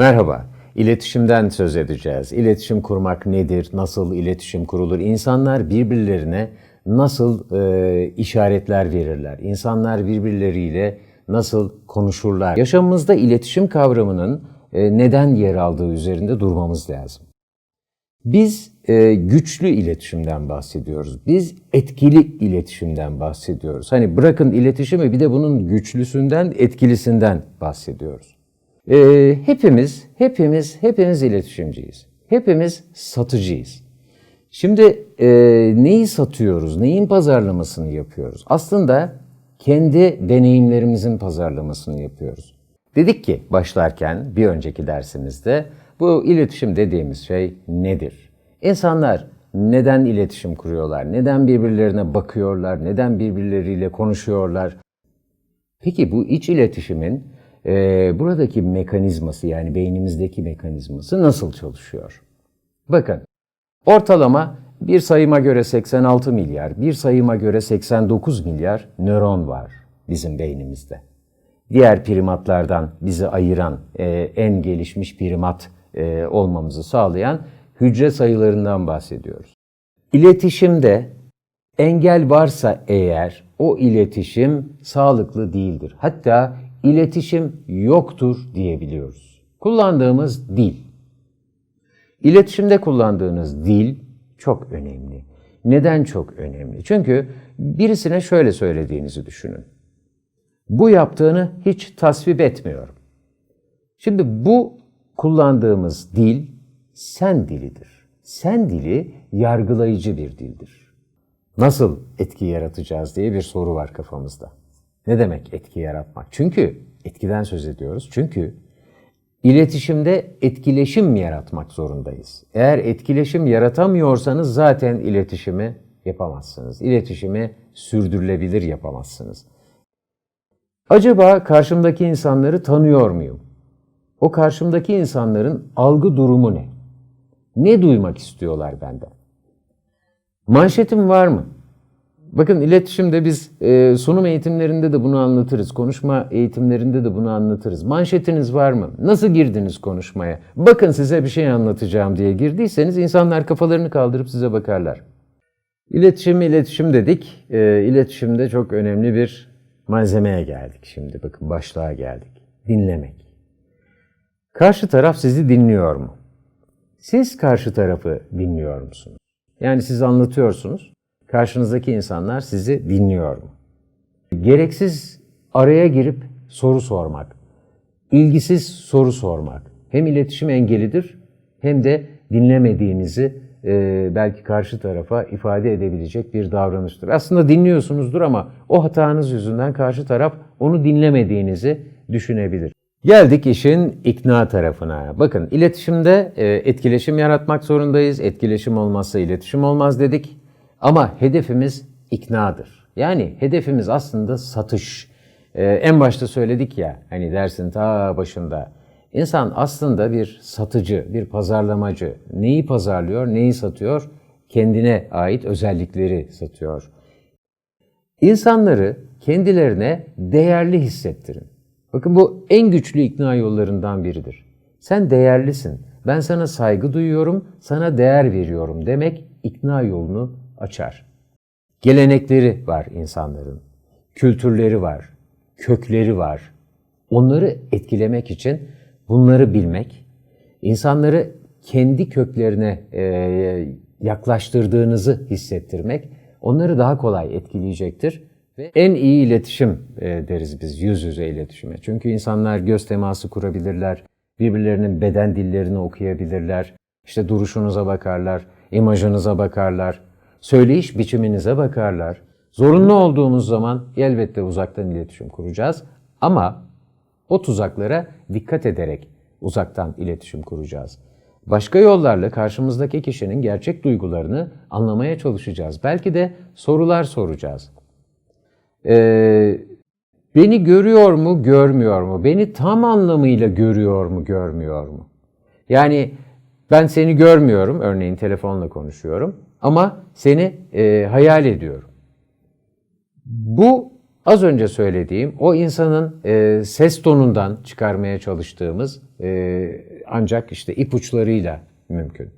Merhaba, iletişimden söz edeceğiz. İletişim kurmak nedir, nasıl iletişim kurulur? İnsanlar birbirlerine nasıl e, işaretler verirler? İnsanlar birbirleriyle nasıl konuşurlar? Yaşamımızda iletişim kavramının e, neden yer aldığı üzerinde durmamız lazım. Biz e, güçlü iletişimden bahsediyoruz. Biz etkili iletişimden bahsediyoruz. Hani bırakın iletişimi bir de bunun güçlüsünden, etkilisinden bahsediyoruz. E, hepimiz, hepimiz, hepimiz iletişimciyiz. Hepimiz satıcıyız. Şimdi e, neyi satıyoruz, neyin pazarlamasını yapıyoruz? Aslında kendi deneyimlerimizin pazarlamasını yapıyoruz. Dedik ki başlarken bir önceki dersimizde bu iletişim dediğimiz şey nedir? İnsanlar neden iletişim kuruyorlar? Neden birbirlerine bakıyorlar? Neden birbirleriyle konuşuyorlar? Peki bu iç iletişimin e, buradaki mekanizması yani beynimizdeki mekanizması nasıl çalışıyor? Bakın ortalama bir sayıma göre 86 milyar, bir sayıma göre 89 milyar nöron var bizim beynimizde. Diğer primatlardan bizi ayıran, e, en gelişmiş primat e, olmamızı sağlayan hücre sayılarından bahsediyoruz. İletişimde engel varsa eğer o iletişim sağlıklı değildir. Hatta iletişim yoktur diyebiliyoruz. Kullandığımız dil. İletişimde kullandığınız dil çok önemli. Neden çok önemli? Çünkü birisine şöyle söylediğinizi düşünün. Bu yaptığını hiç tasvip etmiyorum. Şimdi bu kullandığımız dil sen dilidir. Sen dili yargılayıcı bir dildir. Nasıl etki yaratacağız diye bir soru var kafamızda. Ne demek etki yaratmak? Çünkü etkiden söz ediyoruz. Çünkü iletişimde etkileşim yaratmak zorundayız. Eğer etkileşim yaratamıyorsanız zaten iletişimi yapamazsınız. İletişimi sürdürülebilir yapamazsınız. Acaba karşımdaki insanları tanıyor muyum? O karşımdaki insanların algı durumu ne? Ne duymak istiyorlar benden? Manşetim var mı? Bakın iletişimde biz e, sunum eğitimlerinde de bunu anlatırız. Konuşma eğitimlerinde de bunu anlatırız. Manşetiniz var mı? Nasıl girdiniz konuşmaya? Bakın size bir şey anlatacağım diye girdiyseniz insanlar kafalarını kaldırıp size bakarlar. İletişim, iletişim dedik. E, iletişimde çok önemli bir malzemeye geldik şimdi. Bakın başlığa geldik. Dinlemek. Karşı taraf sizi dinliyor mu? Siz karşı tarafı dinliyor musunuz? Yani siz anlatıyorsunuz. Karşınızdaki insanlar sizi dinliyor mu? Gereksiz araya girip soru sormak, ilgisiz soru sormak hem iletişim engelidir hem de dinlemediğinizi e, belki karşı tarafa ifade edebilecek bir davranıştır. Aslında dinliyorsunuzdur ama o hatanız yüzünden karşı taraf onu dinlemediğinizi düşünebilir. Geldik işin ikna tarafına. Bakın iletişimde e, etkileşim yaratmak zorundayız. Etkileşim olmazsa iletişim olmaz dedik. Ama hedefimiz iknadır. Yani hedefimiz aslında satış. E, en başta söyledik ya hani dersin ta başında. İnsan aslında bir satıcı, bir pazarlamacı. Neyi pazarlıyor, neyi satıyor? Kendine ait özellikleri satıyor. İnsanları kendilerine değerli hissettirin. Bakın bu en güçlü ikna yollarından biridir. Sen değerlisin. Ben sana saygı duyuyorum, sana değer veriyorum demek ikna yolunu açar. Gelenekleri var insanların. Kültürleri var, kökleri var. Onları etkilemek için bunları bilmek, insanları kendi köklerine e, yaklaştırdığınızı hissettirmek onları daha kolay etkileyecektir. Ve en iyi iletişim e, deriz biz yüz yüze iletişime. Çünkü insanlar göz teması kurabilirler, birbirlerinin beden dillerini okuyabilirler, işte duruşunuza bakarlar, imajınıza bakarlar, söyleyiş biçiminize bakarlar. Zorunlu olduğumuz zaman elbette uzaktan iletişim kuracağız ama o tuzaklara dikkat ederek uzaktan iletişim kuracağız. Başka yollarla karşımızdaki kişinin gerçek duygularını anlamaya çalışacağız. Belki de sorular soracağız. Ee, beni görüyor mu, görmüyor mu? Beni tam anlamıyla görüyor mu, görmüyor mu? Yani ben seni görmüyorum, örneğin telefonla konuşuyorum ama seni e, hayal ediyorum. Bu Az önce söylediğim o insanın e, ses tonundan çıkarmaya çalıştığımız e, ancak işte ipuçlarıyla mümkün.